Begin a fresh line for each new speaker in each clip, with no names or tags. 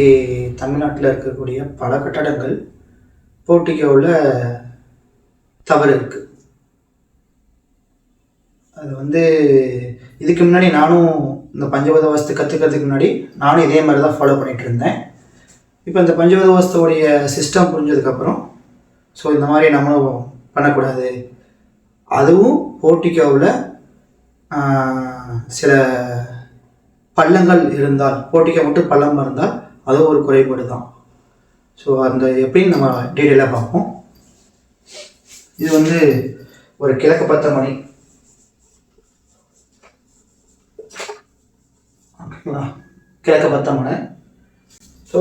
இன்றைக்கி தமிழ்நாட்டில் இருக்கக்கூடிய பல கட்டடங்கள் போர்ட்டிகோவில் தவறு இருக்குது அது வந்து இதுக்கு முன்னாடி நானும் இந்த பஞ்சபத வாஸ்து கற்றுக்கிறதுக்கு முன்னாடி நானும் இதே மாதிரி தான் ஃபாலோ பண்ணிகிட்டு இருந்தேன். இப்போ இந்த பஞ்சபத வாஸ்துவோடைய சிஸ்டம் புரிஞ்சதுக்கப்புறம் ஸோ இந்த மாதிரி நம்மளும் பண்ணக்கூடாது. அதுவும் போர்ட்டிகோவில் சில பள்ளங்கள் இருந்தால் போட்டிக்க மட்டும் பள்ளம் இருந்தால் அதுவும் ஒரு குறைபாடு தான் ஸோ அந்த எப்படின்னு நம்ம டீட்டெயிலாக பார்ப்போம். இது வந்து ஒரு கிழக்கு பத்த மணி ஓகேங்களா? கிழக்கு பத்த மணி ஸோ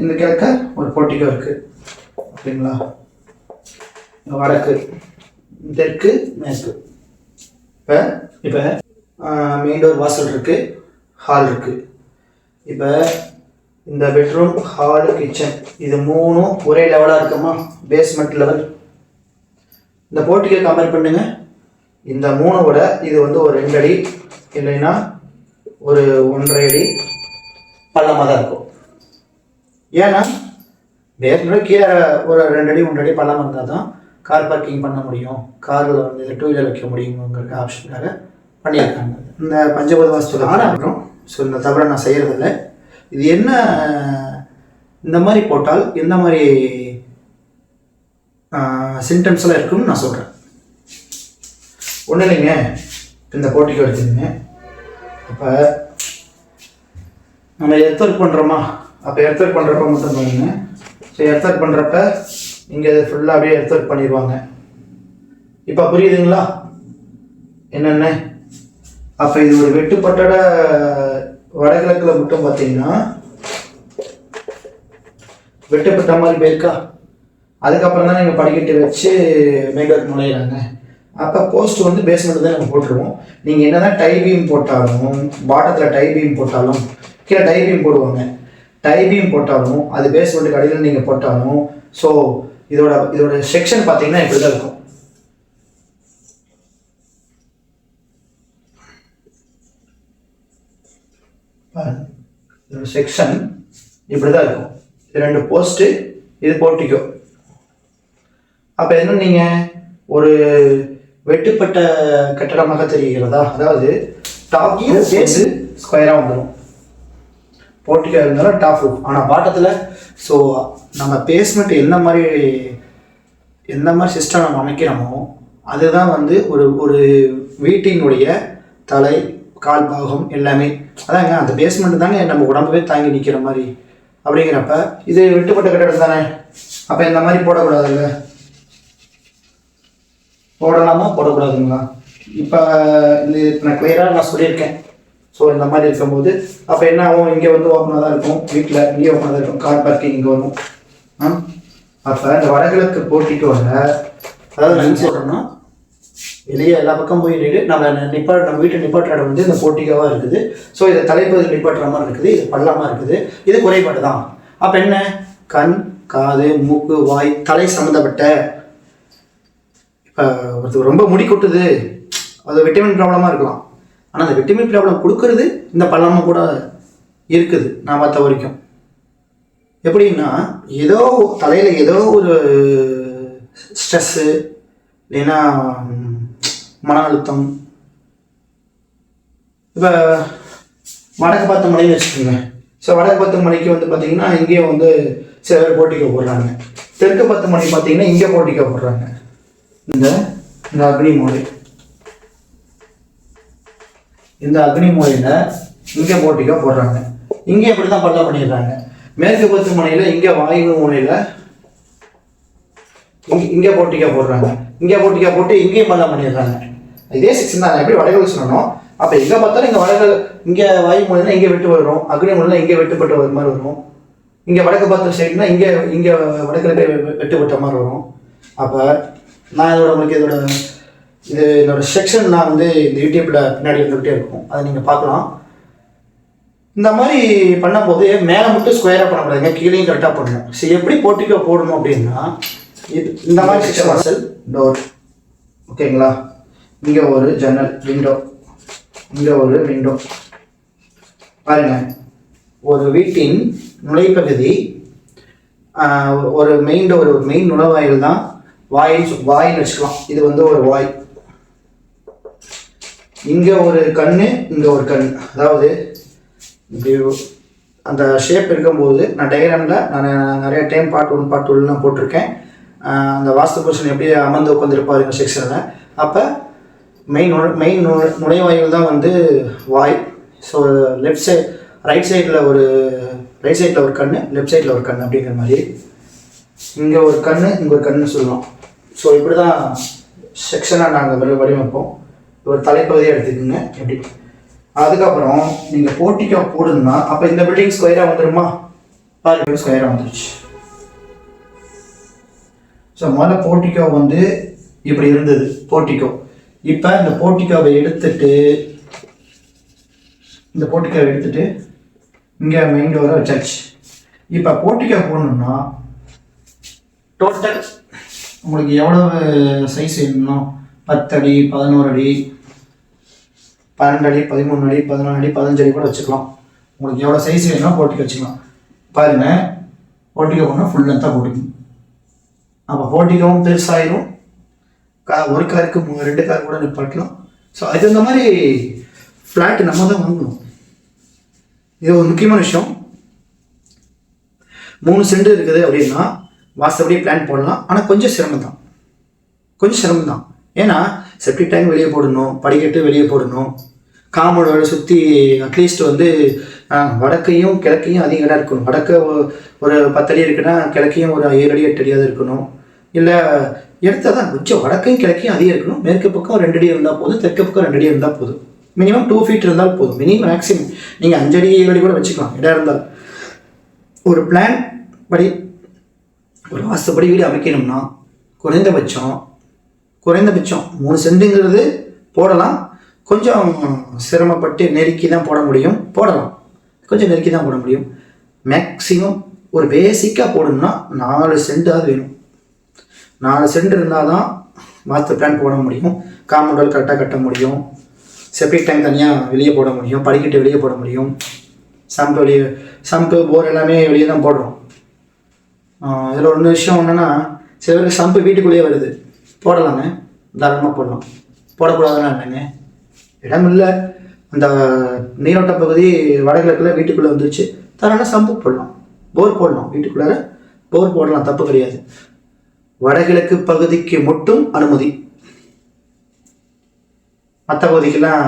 இந்த கிழக்க ஒரு போட்டிக்கோ இருக்குது ஓகேங்களா? வடக்கு தெற்கு மேற்கு. இப்போ இப்போ மெயின் டோர் வாசல் இருக்குது ஹால் இருக்குது இப்போ இந்த பெட்ரூம் ஹாலு கிச்சன் இது மூணும் ஒரே லெவலாக இருக்குமா? பேஸ்மெண்ட் லெவல் இந்த போட்டிக்கை கம்பேர் பண்ணுங்க. இந்த மூணோட இது வந்து ஒரு ரெண்டு அடி. இல்லைன்னா ஒரு ஒன்றரை அடி பள்ளமாக தான் இருக்கும். ஏன்னா பேஸ்மெண்ட் கீழே ஒரு ரெண்டு அடி ஒன்றரை அடி பள்ளமாக இருந்தால் தான் கார் பார்க்கிங் பண்ண முடியும். காரில் வந்து டூ வீலர் வைக்க முடியுங்கிற ஆப்ஷனுக்காக பண்ணியிருக்காங்க. இந்த பஞ்சபத வாஸ்து ஆனால் ஸோ இந்த தவிர நான் செய்கிறதில்ல இது என்ன இந்த மாதிரி போட்டால் எந்த மாதிரி சிம்டம்ஸ்லாம் இருக்குன்னு நான் சொல்கிறேன் ஒன்றும் இல்லைங்க. இந்த போட்டிக்கு எடுத்துங்க அப்போ நம்ம எர்த்தர் பண்ணுறோமா அப்போ எர்த்தர் பண்ணுறப்ப மட்டும் பாருங்க. ஸோ எர்த்தர் பண்ணுறப்ப இங்கே ஃபுல்லாக அப்படியே எர்த்தர் பண்ணிடுவாங்க. இப்போ புரியுதுங்களா? என்னென்ன? அப்போ இது ஒரு வெட்டுப்பட்டட வடகிழக்கில் மட்டும் பார்த்தீங்கன்னா வெட்டுப்பட்ட மாதிரி போயிருக்கா? அதுக்கப்புறம் தான் நீங்கள் படிக்கட்டு வச்சு மேக்கப் நுழையிறாங்க. அப்போ போஸ்ட் வந்து பேஸ்மெண்ட் தான் நம்ம போட்டுருவோம். நீங்கள் என்ன தான் டைபீம் போட்டாலும் பாட்டத்தில் டைபீம் போட்டாலும் கீழே டைபீம் போடுவாங்க. டைபீம் போட்டாலும் அது பேஸ்மெண்ட்டுக்கு அடியில் நீங்கள் போட்டாலும் ஸோ இதோட இதோட செக்ஷன் பார்த்தீங்கன்னா இப்படி தான் இருக்கும் பாருங்க. இதோட செக்ஷன் இப்படி தான் இருக்கும். இது ரெண்டு போஸ்ட்டு இது போர்ட்டிக்கோ அப்போ என்ன நீங்கள் ஒரு வெட்டுப்பட்ட கட்டடமாக தெரிகிறதா? அதாவது டாப் பேஸு ஸ்கொயராக வந்துடும் போர்ட்டிக்கோ இருந்தாலும் டாப் ரூப் ஆனால் பாட்டத்தில் ஸோ நம்ம பேஸ்மெண்ட் என்ன மாதிரி எந்த மாதிரி சிஸ்டம் நம்ம அமைக்கிறோமோ அதுதான் வந்து ஒரு ஒரு வீட்டினுடைய தலை கால் பாகம் எல்லாமே அதாங்க அந்த பேஸ்மெண்ட் தாங்க நம்ம உடம்பவே தாங்கி நிற்கிற மாதிரி. அப்படிங்கிறப்ப இது விட்டுப்பட்ட கட்டிடம் தானே? அப்போ இந்த மாதிரி போடக்கூடாதுங்க போடலாமா போடக்கூடாதுங்களா? இப்போ இது இப்போ நான் கிளியராக நான் சொல்லியிருக்கேன். ஸோ இந்த மாதிரி இருக்கும்போது அப்போ என்ன ஆகும்? இங்கே வந்து ஓப்பனாக தான் இருக்கும். வீட்டில் இங்கே ஓப்பனாக தான் இருக்கும். கார் பார்க்கிங் இங்கே வரும். ஆ? அப்போ இந்த வடகிழக்கு போட்டிட்டு வர அதாவது நான் என்ன சொல்கிறேன்னா வெளியே எல்லா பக்கம் போய் நின்று நம்ம நிப்பா நம்ம வீட்டை நிப்பாட்டுற இடம் வந்து இந்த போட்டிக்காவாக இருக்குது. ஸோ இதை தலைப்பதில் நிப்பாட்டுற மாதிரி இருக்குது. இது பள்ளமாக இருக்குது. இது குறைபாடு தான். அப்போ என்ன? கண் காது மூக்கு வாய் தலை சம்மந்தப்பட்ட இப்போ ஒருத்தர் ரொம்ப முடி கொட்டுது. அது விட்டமின் ப்ராப்ளமாக இருக்கலாம். ஆனால் அந்த விட்டமின் ப்ராப்ளம் கொடுக்கறது இந்த பள்ளமாக கூட இருக்குது நான் பார்த்த வரைக்கும். எப்படின்னா ஏதோ தலையில் ஏதோ ஒரு ஸ்ட்ரெஸ்ஸு இல்லைன்னா மன அழுத்தம் இப்போ வடக்கு பத்து மணின்னு வச்சுக்கோங்க. ஸோ வடக்கு பத்து மணிக்கு வந்து பார்த்தீங்கன்னா இங்கேயும் வந்து சில பேர் போட்டிக்க போடுறாங்க. தெற்கு பத்து மணி பார்த்தீங்கன்னா இங்கே போட்டிக்க போடுறாங்க. இந்த இந்த அக்னி மூலை. இந்த அக்னி மூலையில் இங்கே போட்டிக்க போடுறாங்க. இங்கே இப்படி தான் பல்லா பண்ணிடுறாங்க. மேற்கு பத்து மணியில் இங்கே வாயு மூலையில் இங்கே இங்கே போட்டிக்கா போடுறாங்க. இங்கே போட்டிக்கா போட்டு இங்கேயும் பல்லா பண்ணிடுறாங்க. இதே செக்ஷன் தான். எப்படி வடகிழக்கு சொல்லணும் அப்போ எங்கே பார்த்தாலும் இங்கே வடகு இங்கே வாயு மூலையில் இங்கே வெட்டு வரும் அக்னி மூலையில் இங்கே வெட்டுப்பட்டு வர மாதிரி வரும். இங்கே வடக்கு பார்த்த சைடுனா இங்கே இங்கே வடகிழக்கு வெ- வெட்டுப்பட்ட மாதிரி வரும். அப்போ நான் இதோட உங்களுக்கு இதோட இது என்னோட செக்ஷன் நான் வந்து இந்த யூடியூப்பில் பின்னாடி வந்துகிட்டே இருக்கும். அதை நீங்கள் பார்க்கலாம். இந்த மாதிரி பண்ணும்போது மேலே மட்டும் ஸ்கொயராக பண்ணக்கூடாதுங்க கீழேயும் கரெக்டாக பண்ணணும். சரி எப்படி போட்டிக்கோ போடணும் அப்படின்னா இது இந்த மாதிரி செக்ஷன் வாசல் டோர் ஓகேங்களா இங்கே ஒரு ஜன்னல் விண்டோ இங்கே ஒரு விண்டோ பாருங்க. ஒரு வீட்டின் நுழைப்பகுதி ஒரு மெயின் ஒரு மெயின் நுழைவாயில் தான் வாயில் வாயின்னு வச்சுக்கலாம். இது வந்து ஒரு வாய். இங்க ஒரு கண்ணு இங்க ஒரு கண். அதாவது அந்த ஷேப் இருக்கும்போது நான் டயக்ராமில் நான் நிறைய டைம் பார்ட் ஒன் பார்ட் டூலாம் போட்டிருக்கேன். அந்த வாஸ்து புருஷன் எப்படி அமர்ந்து உட்காந்துருப்பார் செக்ஷனில் அப்போ மெயின் நுழை மெயின் நுழைவாயில் தான் வந்து வாய். ஸோ லெஃப்ட் சைட் ரைட் சைடில் ஒரு ரைட் சைடில் ஒரு கண் லெஃப்ட் சைடில் ஒரு கண் அப்படிங்கிற மாதிரி. இங்கே ஒரு கண் இங்கே ஒரு கண்ணு சொல்லலாம் ஸோ இப்படி தான் செக்ஷனாக நாங்கள் வடிவமைப்போம். ஒரு தலைப்பகுதியாக எடுத்துக்கோங்க எப்படி. அதுக்கப்புறம் நீங்கள் போர்ட்டிக்கோ போடுதுன்னா அப்போ இந்த பில்டிங் ஸ்கொயராக வந்துடுமா பாருங்க ஸ்கொயராக வந்துருச்சு. ஸோ முதல்ல போர்ட்டிக்கோ வந்து இப்படி இருந்தது போர்ட்டிக்கோ இப்போ இந்த போர்ட்டிக்கோவை எடுத்துட்டு இந்த போர்ட்டிக்கோவை எடுத்துட்டு இங்கே மெயின் டோரை வச்சாச்சு. இப்போ போர்ட்டிக்கோ போடணும்னா டோட்டல் உங்களுக்கு எவ்வளவு சைஸ் வேணும்னா பத்து அடி பதினோரு அடி பன்னெண்டு அடி பதிமூணு அடி பதினாலு அடி பதினஞ்சு அடி கூட வச்சுக்கலாம். உங்களுக்கு எவ்வளோ சைஸ் வேணும்னா போட்டிக்கு வச்சுக்கலாம். பாருங்க போட்டிக்கோ போனால் ஃபுல் லென்த்தாக போட்டுக்கணும். அப்போ போட்டிக்கவும் பெருசாயிரும் கா ஒரு காருக்கு ரெண்டு கார் கூட நிப்பாட்டலாம் ஸோ அது இந்த மாதிரி ஃப்ளாட் நம்ம தான் வாங்கணும். இது ஒரு முக்கியமான விஷயம். மூணு சென்ட் இருக்குது அப்படின்னா வாசப்படியே பிளான் போடலாம். ஆனால் கொஞ்சம் சிரமம் தான். கொஞ்சம் சிரமம் தான். ஏன்னா செப்டிக் டேங்க் வெளியே போடணும் படிக்கட்டு வெளியே போடணும். காம்பவுண்டோட சுற்றி அட்லீஸ்ட் வந்து வடக்கையும் கிழக்கையும் அதிக இடம் இருக்கணும். வடக்க ஒரு பத்தடி இருக்குன்னா கிழக்கையும் ஒரு ஏழு அடி எட்டு அடியாவது இருக்கணும். இல்லை எடுத்தா தான் கொஞ்சம் வடக்கையும் கிழக்கையும் அதிகம் இருக்கணும். மேற்கு பக்கம் ரெண்டு அடி இருந்தால் போதும் தெற்கு பக்கம் ரெண்டு அடி இருந்தால் போதும். மினிமம் டூ ஃபீட் இருந்தால் போதும். மினிமம் மேக்ஸிமம் நீங்கள் அஞ்சு அடி ஏழு அடி கூட வச்சுக்கலாம் இடம் இருந்தால். ஒரு பிளான் படி ஒரு வாசப்படி வீடு அமைக்கணும்னா குறைந்தபட்சம் குறைந்தபட்சம் மூணு சென்ட்டுங்கிறது போடலாம். கொஞ்சம் சிரமப்பட்டு நெருக்கி தான் போட முடியும். போடலாம். கொஞ்சம் நெருக்கி தான் போட முடியும். மேக்ஸிமம் ஒரு பேசிக்காக போடணும்னா நாலு சென்டாவது வேணும். நாலு சென்ட் இருந்தால் தான் மாஸ்டர் பிளான் போட முடியும். காம்பவுண்டல் கரெக்டாக கட்ட முடியும். செப்டிக் டேங்க் தனியாக வெளியே போட முடியும். படிக்கட்டு வெளியே போட முடியும். சம்பு வெளியே சம்பு போர் எல்லாமே வெளியே தான் போடுறோம் இதில் ஒன்று விஷயம் என்னென்னா சில பேருக்கு சம்பு வீட்டுக்குள்ளேயே வருது. போடலாங்க தாராளமாக போடலாம். போடக்கூடாதுன்னா என்னங்க? இடம் இல்லை அந்த நீரோட்ட பகுதி வடகிழக்குள்ள வீட்டுக்குள்ளே வந்துருச்சு. தாராளமாக சம்பு போடலாம். போர் போடலாம். வீட்டுக்குள்ளார போர் போடலாம். தப்பு கிடையாது. வடகிழக்கு பகுதிக்கு மட்டும் அனுமதி. மற்ற பகுதிக்கெல்லாம்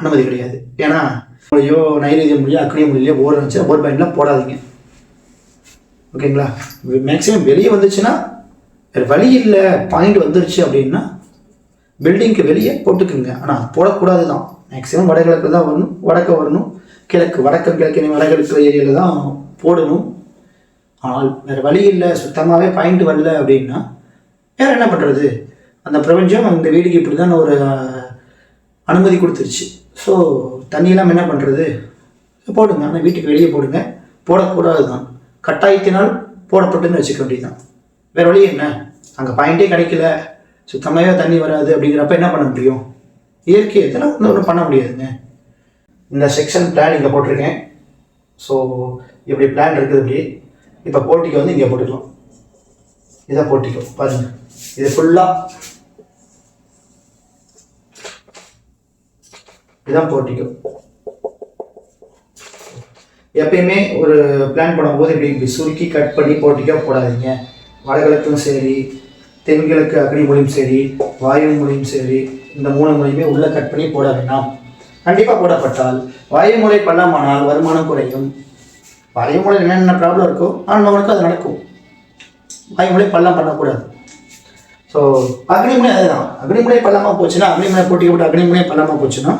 அனுமதி கிடையாது. ஏன்னா மொழியோ நைவேத்திய மொழியோ அக்னி மொழியோ போர் இருந்துச்சுன்னா போர் பாயிண்ட்லாம் போடாதீங்க. ஓகேங்களா? மேக்ஸிமம் வெளியே வந்துச்சுன்னா வேறு வழி இல்லை பாயிண்ட் வந்துருச்சு அப்படின்னா பில்டிங்க்கு வெளியே போட்டுக்குங்க. ஆனால் போடக்கூடாது தான் மேக்ஸிமம் வடகிழக்கு தான் வரணும் வடக்க வரணும். கிழக்கு வடக்கு கிழக்கு வடகிழக்கு ஏரியாவில் தான் போடணும். ஆனால் வேறு வழி இல்லை சுத்தமாகவே பாயிண்ட் வரல அப்படின்னா வேறு என்ன பண்ணுறது அந்த பிரபஞ்சம் இந்த வீடுக்கு இப்படி தான் ஒரு அனுமதி கொடுத்துருச்சு. ஸோ தண்ணியெல்லாம் என்ன பண்ணுறது போடுங்க. ஆனால் வீட்டுக்கு வெளியே போடுங்க. போடக்கூடாது தான் கட்டாயத்தினால் போடப்பட்டுன்னு வச்சுக்க வேண்டியதுதான். வேறு வழி என்ன? அங்கே பாயிண்டே கிடைக்கல. சுத்தமாகவே தண்ணி வராது அப்படிங்கிறப்ப என்ன பண்ண முடியும்? இயற்கை இதெல்லாம் ஒன்றும் ஒன்றும் பண்ண முடியாதுங்க. இந்த செக்ஷன் பிளான் இங்கே போட்டிருக்கேன். ஸோ இப்படி பிளான் இருக்குது அப்படி? இப்போ போட்டிக்கு வந்து இங்கே போட்டுக்கலாம். இதான் போட்டிக்கோ பாருங்க. இது ஃபுல்லாக இதுதான் போட்டிக்கோ. எப்பயுமே ஒரு பிளான் பண்ணும்போது இப்படி இப்படி சுருக்கி கட் பண்ணி போட்டிக்கோ போடாதீங்க. வடகிழக்கும் சரி தென்கிழக்கு அக்னி மொழியும் சரி வாயு மொழியும் சரி இந்த மூணு மொழியுமே உள்ள கட் பண்ணி போட வேண்டாம் கண்டிப்பாக போடப்பட்டால் வாயுமொழி பள்ளமானால் வருமானம் குறையும். வாயுமொழியில் என்னென்ன ப்ராப்ளம் இருக்கோ ஆண்டவனுக்கு அது நடக்கும். வாயுமொழி பள்ளம் பண்ணக்கூடாது. ஸோ அக்னிமலை அதுதான். அக்னிமலை பள்ளமாக போச்சுன்னா அக்னிமலை போட்டி போட்டு அக்னிமலை பள்ளமாக போச்சுன்னா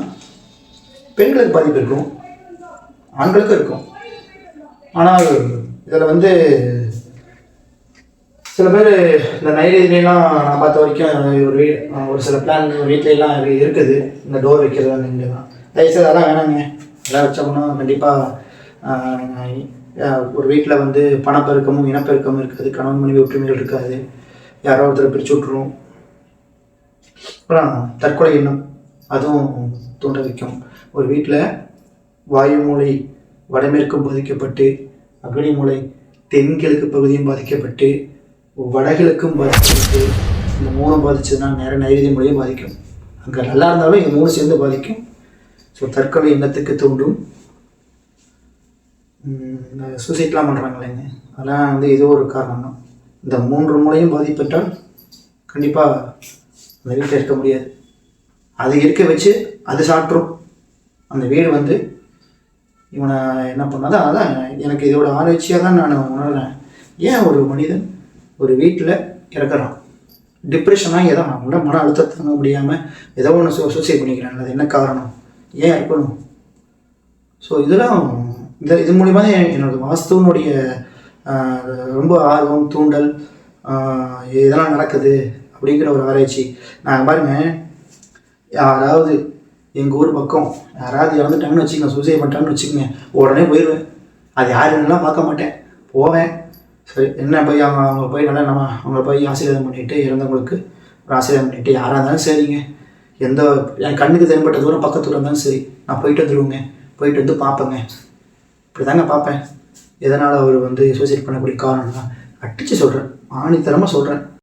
பெண்களுக்கு பாதிப்பு இருக்கும். ஆண்களுக்கும் இருக்கும். ஆனால் இதில் வந்து சில பேர் இந்த நைவேதிலாம் நான் பார்த்த வரைக்கும் ஒரு வீ ஒரு சில பிளான் வீட்லலாம் இருக்குது. இந்த டோர் வைக்கிறது இங்கெல்லாம். தயவுசெய்து அதெல்லாம் வேணாங்க. எல்லாம் வச்சோம்னா கண்டிப்பாக ஒரு வீட்டில் வந்து பணப்பெருக்கமும் இனப்பெருக்கமும் இருக்காது. கணவன் மனைவி ஒற்றுமைகள் இருக்காது. யாரோ ஒருத்தரை பிரிச்சு விட்ருவோம் அப்புறம் தற்கொலை எண்ணம் அதுவும் தூண்ட வைக்கும். ஒரு வீட்டில் வாயு மூலை வடமேற்கும் பாதிக்கப்பட்டு அக்னி மூலை தென்கிழக்கு பகுதியும் பாதிக்கப்பட்டு வடகிழக்கும் பாதிக்கப்பட்டு இந்த மூணும் பாதிச்சதுன்னா நேரம் நைவேத்திய மூலையும் பாதிக்கும். அங்கே நல்லா இருந்தாலும் இந்த மூணு சேர்ந்து பாதிக்கும். ஸோ தற்கொலை எண்ணத்துக்கு தூண்டும் இந்த சூசைட்லாம் பண்ணுறாங்க இல்லைங்க. அதெல்லாம் வந்து இது ஒரு காரணம் தான். இந்த மூன்று மூலையும் பாதிப்பட்டால் கண்டிப்பாக அந்த வீட்டில் இருக்க முடியாது. அது இருக்க வச்சு அது சாப்பிட்ரும் அந்த வீடு வந்து இவனை என்ன பண்ணாதான் அதான் எனக்கு இதோட ஆராய்ச்சியாக தான் நான் உணர்றேன். ஏன் ஒரு மனிதன் ஒரு வீட்டில் இறக்குறான்? டிப்ரெஷனாக ஏதோ அவங்கள மன அழுத்தம் தாங்க முடியாமல் ஏதோ ஒன்று சூசைட் பண்ணிக்கிறேன். அது என்ன காரணம்? ஏன் இருக்கணும் ஸோ இதெல்லாம் இந்த இது மூலிமா தான் என்னோட வாஸ்துவனுடைய ரொம்ப ஆர்வம் தூண்டல் இதெல்லாம் நடக்குது அப்படிங்கிற ஒரு ஆராய்ச்சி. நான் பாருங்க யாராவது எங்கள் ஊர் பக்கம் யாராவது இறந்துட்டாங்கன்னு வச்சுக்கோங்க சூசைட் பண்ணிட்டாங்கன்னு வச்சுக்கோங்க உடனே போயிடுவேன் அது யாருன்னெலாம் பார்க்க மாட்டேன். போவேன். சரி என்ன போய் அவங்க அவங்க போய் நல்லா நம்ம அவங்கள போய் ஆசீர்வாதம் பண்ணிட்டு இறந்தவங்களுக்கு ஒரு ஆசீர்வாதம் பண்ணிட்டு யாராக இருந்தாலும் சரிங்க. எந்த என் கண்ணுக்கு தென்பட்ட தூரம் பக்கத்து தூரம் இருந்தாலும் சரி. நான் போயிட்டு வந்துடுவேங்க போயிட்டு வந்து பார்ப்பேங்க. இப்படி தாங்க பார்ப்பேன். எதனால் அவர் வந்து சூசைட் பண்ணக்கூடிய காரணம்னா அடித்து சொல்கிறேன் ஆணித்தரமாக சொல்கிறேன்